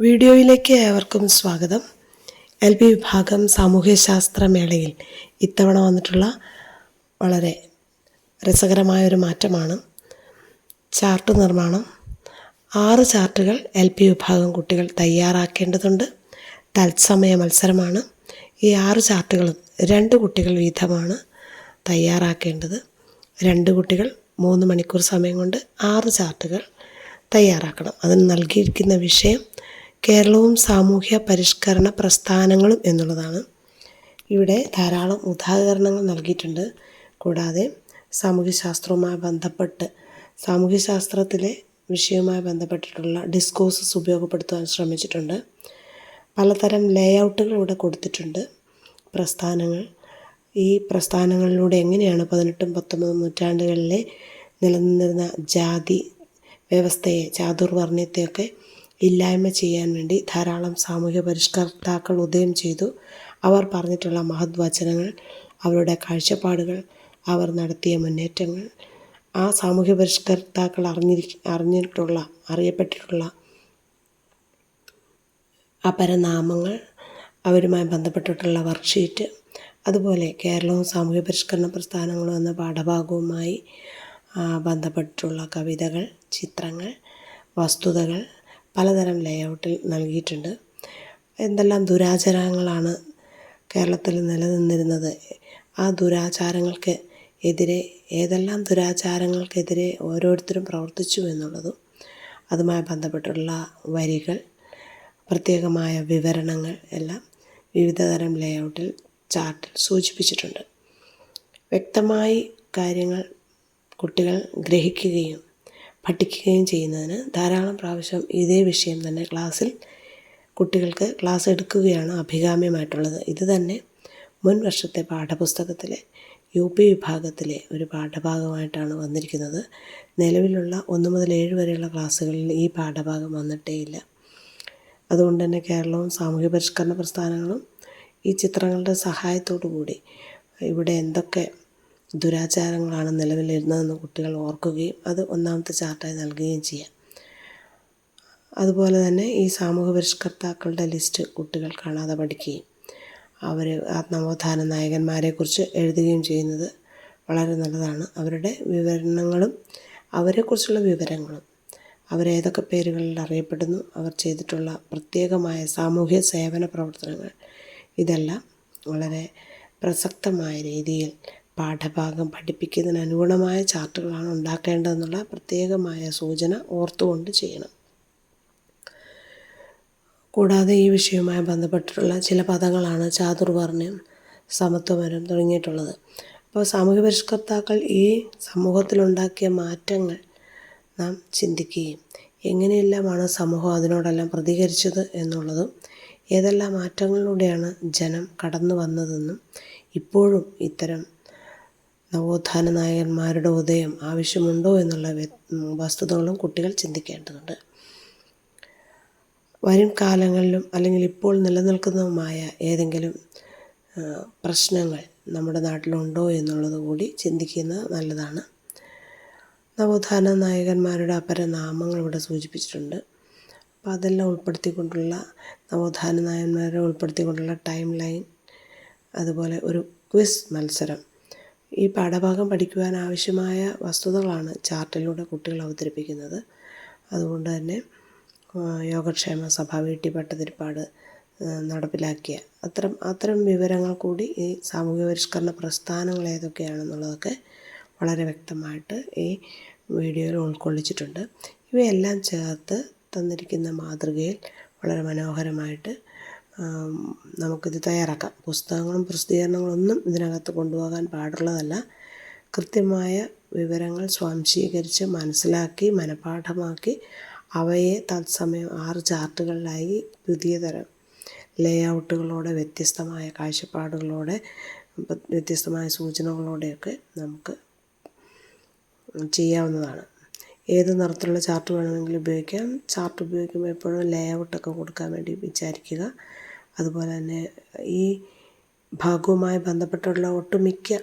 വീഡിയോയിലേക്ക് ഏവർക്കും സ്വാഗതം. എൽ പി വിഭാഗം സാമൂഹ്യശാസ്ത്ര മേളയിൽ ഇത്തവണ വന്നിട്ടുള്ള വളരെ രസകരമായ ഒരു മാറ്റമാണ്. ചാർട്ട് നിർമ്മാണം. ആറ് ചാർട്ടുകൾ എൽ പി വിഭാഗം കുട്ടികൾ തയ്യാറാക്കേണ്ടതുണ്ട്. തത്സമയ മത്സരമാണ്. ഈ ആറ് ചാർട്ടുകളും രണ്ട് കുട്ടികൾ വീതമാണ് തയ്യാറാക്കേണ്ടത്. രണ്ട് കുട്ടികൾ മൂന്ന് മണിക്കൂർ സമയം കൊണ്ട് ആറ് ചാർട്ടുകൾ തയ്യാറാക്കണം. അതിന് നൽകിയിരിക്കുന്ന വിഷയം കേരളവും സാമൂഹ്യ പരിഷ്കരണ പ്രസ്ഥാനങ്ങളും എന്നുള്ളതാണ്. ഇവിടെ ധാരാളം ഉദാഹരണങ്ങൾ നൽകിയിട്ടുണ്ട്. കൂടാതെ സാമൂഹ്യശാസ്ത്രവുമായി ബന്ധപ്പെട്ട് സാമൂഹ്യശാസ്ത്രത്തിലെ വിഷയവുമായി ബന്ധപ്പെട്ടിട്ടുള്ള ഡിസ്കോഴ്സസ് ഉപയോഗപ്പെടുത്താൻ ശ്രമിച്ചിട്ടുണ്ട്. പലതരം ലേഔട്ടുകൾ ഇവിടെ കൊടുത്തിട്ടുണ്ട്. പ്രസ്ഥാനങ്ങൾ. ഈ പ്രസ്ഥാനങ്ങളിലൂടെ എങ്ങനെയാണ് പതിനെട്ടും പത്തൊമ്പതും നൂറ്റാണ്ടുകളിലെ നിലനിന്നിരുന്ന ജാതി വ്യവസ്ഥയെ ചാതുർവർണയത്തെയൊക്കെ ഇല്ലായ്മ ചെയ്യാൻ വേണ്ടി ധാരാളം സാമൂഹ്യ പരിഷ്കർത്താക്കൾ ഉദയം ചെയ്തു. അവർ പറഞ്ഞിട്ടുള്ള മഹത് വചനങ്ങൾ അവരുടെ കാഴ്ചപ്പാടുകൾ അവർ നടത്തിയ മുന്നേറ്റങ്ങൾ ആ സാമൂഹ്യ പരിഷ്കർത്താക്കൾ അറിഞ്ഞിരി അറിഞ്ഞിട്ടുള്ള അറിയപ്പെട്ടിട്ടുള്ള അപരനാമങ്ങൾ അവരുമായി ബന്ധപ്പെട്ടിട്ടുള്ള വർക്ക്ഷീറ്റ് അതുപോലെ കേരളവും സാമൂഹ്യ പരിഷ്കരണ പ്രസ്ഥാനങ്ങളും എന്ന പാഠഭാഗവുമായി ബന്ധപ്പെട്ടിട്ടുള്ള കവിതകൾ ചിത്രങ്ങൾ വസ്തുതകൾ പലതരം ലേഔട്ടിൽ നൽകിയിട്ടുണ്ട്. എന്തെല്ലാം ദുരാചാരങ്ങളാണ് കേരളത്തിൽ നിലനിന്നിരുന്നത്? ആ ദുരാചാരങ്ങൾക്ക് എതിരെ ഏതെല്ലാം ദുരാചാരങ്ങൾക്കെതിരെ ഓരോരുത്തരും പ്രവർത്തിച്ചു എന്നുള്ളതും അതുമായി ബന്ധപ്പെട്ടുള്ള വരികൾ പ്രത്യേകമായ വിവരണങ്ങൾ എല്ലാം വിവിധതരം ലേഔട്ടിൽ ചാർട്ടിൽ സൂചിപ്പിച്ചിട്ടുണ്ട്. വ്യക്തമായി കാര്യങ്ങൾ കുട്ടികൾ ഗ്രഹിക്കുകയും പഠിക്കുകയും ചെയ്യുന്നതിന് ധാരാളം പ്രാവശ്യം ഇതേ വിഷയം തന്നെ ക്ലാസ്സിൽ കുട്ടികൾക്ക് ക്ലാസ് എടുക്കുകയാണ് അഭികാമ്യമായിട്ടുള്ളത്. ഇത് തന്നെ മുൻ വർഷത്തെ പാഠപുസ്തകത്തിലെ യു പി വിഭാഗത്തിലെ ഒരു പാഠഭാഗമായിട്ടാണ് വന്നിരിക്കുന്നത്. നിലവിലുള്ള ഒന്ന് മുതൽ ഏഴ് വരെയുള്ള ക്ലാസ്സുകളിൽ ഈ പാഠഭാഗം വന്നിട്ടേയില്ല. അതുകൊണ്ട് തന്നെ കേരളവും സാമൂഹ്യ പരിഷ്കരണ പ്രസ്ഥാനങ്ങളും ഈ ചിത്രങ്ങളുടെ സഹായത്തോടു കൂടി ഇവിടെ എന്തൊക്കെ ദുരാചാരങ്ങളാണ് നിലവിലിരുന്നതെന്ന് കുട്ടികൾ ഓർക്കുകയും അത് ഒന്നാമത്തെ ചാർട്ടായി നൽകുകയും ചെയ്യാം. അതുപോലെ തന്നെ ഈ സാമൂഹ്യ പരിഷ്കർത്താക്കളുടെ ലിസ്റ്റ് കുട്ടികൾ കാണാതെ പഠിക്കുകയും അവർ ആത്മബോധാന നായകന്മാരെക്കുറിച്ച് എഴുതുകയും ചെയ്യുന്നത് വളരെ നല്ലതാണ്. അവരുടെ വിവരണങ്ങളും അവരെക്കുറിച്ചുള്ള വിവരങ്ങളും അവരേതൊക്കെ പേരുകളിൽ അറിയപ്പെടുന്നു അവർ ചെയ്തിട്ടുള്ള പ്രത്യേകമായ സാമൂഹ്യ സേവന പ്രവർത്തനങ്ങൾ ഇതെല്ലാം വളരെ പ്രസക്തമായ രീതിയിൽ പാഠഭാഗം പഠിപ്പിക്കുന്നതിന് അനുഗുണമായ ചാർട്ടുകളാണ് ഉണ്ടാക്കേണ്ടതെന്നുള്ള പ്രത്യേകമായ സൂചന ഓർത്തുകൊണ്ട് ചെയ്യണം. കൂടാതെ ഈ വിഷയവുമായി ബന്ധപ്പെട്ടിട്ടുള്ള ചില പദങ്ങളാണ് ചാതുർവർണയം സമത്വപരം തുടങ്ങിയിട്ടുള്ളത്. അപ്പോൾ സാമൂഹ്യ പരിഷ്കർത്താക്കൾ ഈ സമൂഹത്തിലുണ്ടാക്കിയ മാറ്റങ്ങൾ നാം ചിന്തിക്കുകയും എങ്ങനെയെല്ലാമാണ് സമൂഹം അതിനോടെല്ലാം പ്രതികരിച്ചത് എന്നുള്ളതും ഏതെല്ലാം മാറ്റങ്ങളിലൂടെയാണ് ജനം കടന്നു വന്നതെന്നും ഇപ്പോഴും ഇത്തരം നവോത്ഥാന നായകന്മാരുടെ ഉദയം ആവശ്യമുണ്ടോ എന്നുള്ള വസ്തുതകളും കുട്ടികൾ ചിന്തിക്കേണ്ടതുണ്ട്. വരും കാലങ്ങളിലും അല്ലെങ്കിൽ ഇപ്പോൾ നിലനിൽക്കുന്നതുമായ ഏതെങ്കിലും പ്രശ്നങ്ങൾ നമ്മുടെ നാട്ടിലുണ്ടോ എന്നുള്ളത് കൂടി ചിന്തിക്കുന്നത് നല്ലതാണ്. നവോത്ഥാന നായകന്മാരുടെ അപരനാമങ്ങൾ ഇവിടെ സൂചിപ്പിച്ചിട്ടുണ്ട്. അപ്പോൾ അതെല്ലാം ഉൾപ്പെടുത്തിക്കൊണ്ടുള്ള നവോത്ഥാന നായന്മാരെ ഉൾപ്പെടുത്തിക്കൊണ്ടുള്ള ടൈം ലൈൻ അതുപോലെ ഒരു ക്വിസ് മത്സരം. ഈ പാഠഭാഗം പഠിക്കുവാൻ ആവശ്യമായ വസ്തുതകളാണ് ചാർട്ടിലൂടെ കുട്ടികൾ അവതരിപ്പിക്കുന്നത്. അതുകൊണ്ട് തന്നെ യോഗക്ഷേമ സഭ വീട്ടി പട്ടതിരിപ്പാട് നടപ്പിലാക്കിയ അത്തരം അത്തരം വിവരങ്ങൾ കൂടി ഈ സാമൂഹ്യ പരിഷ്കരണ പ്രസ്ഥാനങ്ങൾ ഏതൊക്കെയാണെന്നുള്ളതൊക്കെ വളരെ വ്യക്തമായിട്ട് ഈ വീഡിയോയിൽ ഉൾക്കൊള്ളിച്ചിട്ടുണ്ട്. ഇവയെല്ലാം ചേർത്ത് തന്നിരിക്കുന്ന മാതൃകയിൽ വളരെ മനോഹരമായിട്ട് നമുക്കിത് തയ്യാറാക്കാം. പുസ്തകങ്ങളും പ്രസിദ്ധീകരണങ്ങളൊന്നും ഇതിനകത്ത് കൊണ്ടുപോകാൻ പാടുള്ളതല്ല. കൃത്യമായ വിവരങ്ങൾ സ്വാംശീകരിച്ച് മനസ്സിലാക്കി മനഃപാഠമാക്കി അവയെ തത്സമയം ആറ് ചാർട്ടുകളിലായി പുതിയ തരം ലേ ഔട്ടുകളോടെ വ്യത്യസ്തമായ കാഴ്ചപ്പാടുകളോടെ വ്യത്യസ്തമായ സൂചനകളോടെയൊക്കെ നമുക്ക് ചെയ്യാവുന്നതാണ്. ഏത് നിറത്തിലുള്ള ചാർട്ട് വേണമെങ്കിലും ഉപയോഗിക്കാം. ചാർട്ട് ഉപയോഗിക്കുമ്പോൾ എപ്പോഴും ലേഔട്ടൊക്കെ കൊടുക്കാൻ വേണ്ടി വിചാരിക്കുക. അതുപോലെ തന്നെ ഈ ഭാഗവുമായി ബന്ധപ്പെട്ടുള്ള ഒട്ടുമിക്ക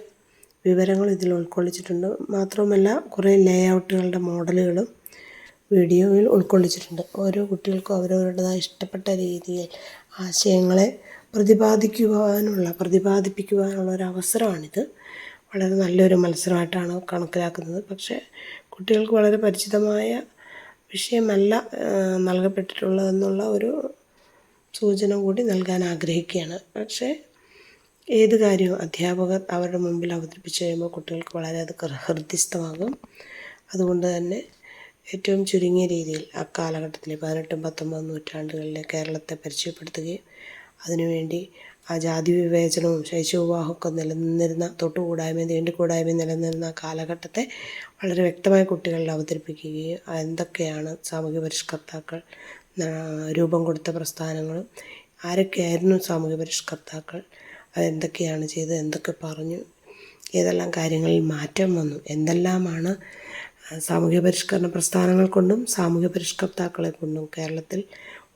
വിവരങ്ങൾ ഇതിൽ ഉൾക്കൊള്ളിച്ചിട്ടുണ്ട്. മാത്രവുമല്ല കുറേ ലേ ഔട്ടുകളുടെ മോഡലുകളും വീഡിയോയിൽ ഉൾക്കൊള്ളിച്ചിട്ടുണ്ട്. ഓരോ കുട്ടികൾക്കും അവരവരുടേതായ ഇഷ്ടപ്പെട്ട രീതിയിൽ ആശയങ്ങളെ പ്രതിപാദിക്കുവാനുള്ള പ്രതിപാദിപ്പിക്കുവാനുള്ള ഒരു അവസരമാണിത്. വളരെ നല്ലൊരു മത്സരമായിട്ടാണ് കണക്കിലാക്കുന്നത്. പക്ഷേ കുട്ടികൾക്ക് വളരെ പരിചിതമായ വിഷയമല്ല നൽകപ്പെട്ടിട്ടുള്ളതെന്നുള്ള ഒരു സൂചന കൂടി നൽകാൻ ആഗ്രഹിക്കുകയാണ്. പക്ഷേ ഏത് കാര്യവും അധ്യാപകർ അവരുടെ മുമ്പിൽ അവതരിപ്പിച്ചു കഴിയുമ്പോൾ കുട്ടികൾക്ക് വളരെ അത് ഹൃദ്യസ്ഥമാകും. അതുകൊണ്ട് തന്നെ ഏറ്റവും ചുരുങ്ങിയ രീതിയിൽ അക്കാലഘട്ടത്തിലെ പതിനെട്ടും പത്തൊമ്പതും നൂറ്റാണ്ടുകളിലെ കേരളത്തെ പരിചയപ്പെടുത്തുകയും അതിനുവേണ്ടി ആ ജാതി വിവേചനവും ശൈശവവിവാഹമൊക്കെ നിലനിന്നിരുന്ന തൊട്ടുകൂടായ്മയും തീണ്ടിക്കൂടായ്മയും നിലനിന്നിരുന്ന കാലഘട്ടത്തെ വളരെ വ്യക്തമായി കുട്ടികളിൽ അവതരിപ്പിക്കുകയും എന്തൊക്കെയാണ് സാമൂഹ്യ പരിഷ്കർത്താക്കൾ രൂപം കൊടുത്ത പ്രസ്ഥാനങ്ങളും ആരൊക്കെയായിരുന്നു സാമൂഹ്യ പരിഷ്കർത്താക്കൾ? അതെന്തൊക്കെയാണ് ചെയ്തത്? എന്തൊക്കെ പറഞ്ഞു? ഏതെല്ലാം കാര്യങ്ങളിൽ മാറ്റം വന്നു? എന്തെല്ലാമാണ് സാമൂഹ്യ പരിഷ്കരണ പ്രസ്ഥാനങ്ങൾ കൊണ്ടും സാമൂഹ്യ പരിഷ്കർത്താക്കളെ കൊണ്ടും കേരളത്തിൽ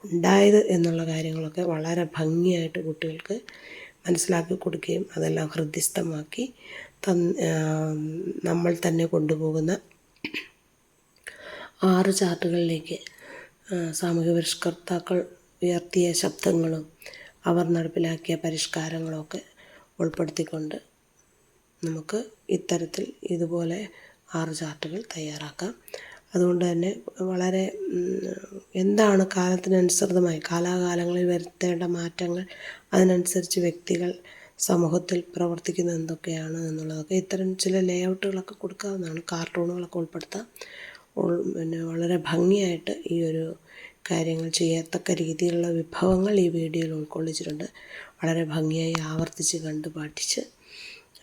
ഉണ്ടായത് എന്നുള്ള കാര്യങ്ങളൊക്കെ വളരെ ഭംഗിയായിട്ട് കുട്ടികൾക്ക് മനസ്സിലാക്കി കൊടുക്കുകയും അതെല്ലാം ഹൃദ്യസ്ഥമാക്കി നമ്മൾ തന്നെ കൊണ്ടുപോകുന്ന ആറ് ചാർട്ടുകളിലേക്ക് സാമൂഹ്യ പരിഷ്കർത്താക്കൾ ഉയർത്തിയ ശബ്ദങ്ങളും അവർ നടപ്പിലാക്കിയ പരിഷ്കാരങ്ങളൊക്കെ ഉൾപ്പെടുത്തിക്കൊണ്ട് നമുക്ക് ഇത്തരത്തിൽ ഇതുപോലെ ആറ് ചാർട്ടുകൾ തയ്യാറാക്കാം. അതുകൊണ്ട് തന്നെ വളരെ എന്താണ് കാലത്തിനനുസൃതമായി കാലാകാലങ്ങളിൽ വരുത്തേണ്ട മാറ്റങ്ങൾ അതിനനുസരിച്ച് വ്യക്തികൾ സമൂഹത്തിൽ പ്രവർത്തിക്കുന്നത് എന്തൊക്കെയാണ് എന്നുള്ളതൊക്കെ ഇത്തരം ചില ലേഔട്ടുകളൊക്കെ കൊടുക്കാവുന്നതാണ് കാർട്ടൂണുകളൊക്കെ ഉൾപ്പെടുത്താം. പിന്നെ വളരെ ഭംഗിയായിട്ട് ഈ ഒരു കാര്യങ്ങൾ ചെയ്യത്തക്ക രീതിയിലുള്ള വിഭവങ്ങൾ ഈ വീഡിയോയിൽ ഉൾക്കൊള്ളിച്ചിട്ടുണ്ട്. വളരെ ഭംഗിയായി ആവർത്തിച്ച് കണ്ട് പഠിച്ച്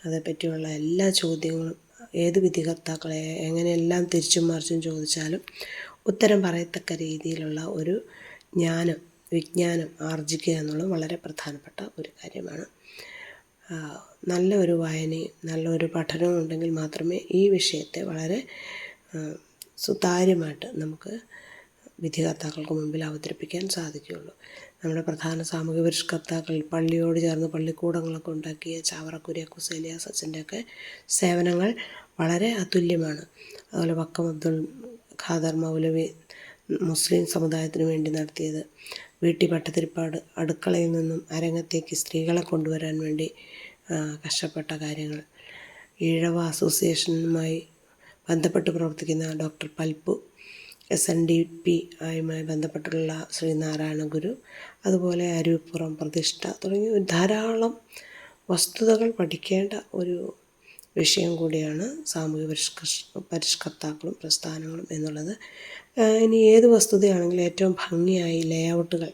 അതേപ്പറ്റിയുള്ള എല്ലാ ചോദ്യങ്ങളും ഏത് വിധികർത്താക്കളെ എങ്ങനെയെല്ലാം തിരിച്ചും മറിച്ചും ചോദിച്ചാലും ഉത്തരം പറയത്തക്ക രീതിയിലുള്ള ഒരു ജ്ഞാനം വിജ്ഞാനം ആർജിക്കുക എന്നുള്ളത് വളരെ പ്രധാനപ്പെട്ട ഒരു കാര്യമാണ്. നല്ല ഒരു വായനയും നല്ല ഒരു പഠനവും ഉണ്ടെങ്കിൽ മാത്രമേ ഈ വിഷയത്തെ വളരെ സുതാര്യമായിട്ട് നമുക്ക് വിധികർത്താക്കൾക്ക് മുമ്പിൽ അവതരിപ്പിക്കാൻ സാധിക്കുകയുള്ളൂ. നമ്മുടെ പ്രധാന സാമൂഹ്യ പരിഷ്കർത്താക്കൾ പള്ളിയോട് ചേർന്ന് പള്ളിക്കൂടങ്ങളൊക്കെ ഉണ്ടാക്കിയ ചാവറ കുസേലിയ സച്ചിന്റെയൊക്കെ സേവനങ്ങൾ വളരെ അതുല്യമാണ്. അതുപോലെ വക്കം അബ്ദുൾ ഖാദർ മൗലവി മുസ്ലിം സമുദായത്തിന് വേണ്ടി നടത്തിയത്. വീട്ടി പട്ടത്തിരിപ്പാട് അടുക്കളയിൽ നിന്നും അരങ്ങത്തേക്ക് സ്ത്രീകളെ കൊണ്ടുവരാൻ വേണ്ടി കഷ്ടപ്പെട്ട കാര്യങ്ങൾ. ഈഴവ അസോസിയേഷനുമായി ബന്ധപ്പെട്ട് പ്രവർത്തിക്കുന്ന doctor Palpu S N D P ആയുമായി ബന്ധപ്പെട്ടുള്ള ശ്രീനാരായണ ഗുരു അതുപോലെ അരുവിപ്പുറം പ്രതിഷ്ഠ തുടങ്ങിയ ധാരാളം വസ്തുതകൾ പഠിക്കേണ്ട ഒരു വിഷയം കൂടിയാണ് സാമൂഹ്യ പരിഷ്ക പരിഷ്കർത്താക്കളും പ്രസ്ഥാനങ്ങളും എന്നുള്ളത്. ഇനി ഏത് വസ്തുതയാണെങ്കിലും ഏറ്റവും ഭംഗിയായി ലേഔട്ടുകൾ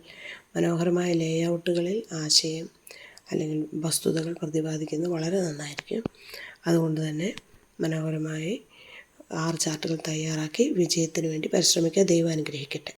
മനോഹരമായ ലേഔട്ടുകളിൽ ആശയം അല്ലെങ്കിൽ വസ്തുതകൾ പ്രതിപാദിക്കുന്നത് വളരെ നന്നായിരിക്കും. അതുകൊണ്ട് തന്നെ മനോഹരമായി ആറ് ചാർട്ടുകൾ തയ്യാറാക്കി വിജയത്തിന് വേണ്ടി പരിശ്രമിക്കുക. ദൈവം അനുഗ്രഹിക്കട്ടെ.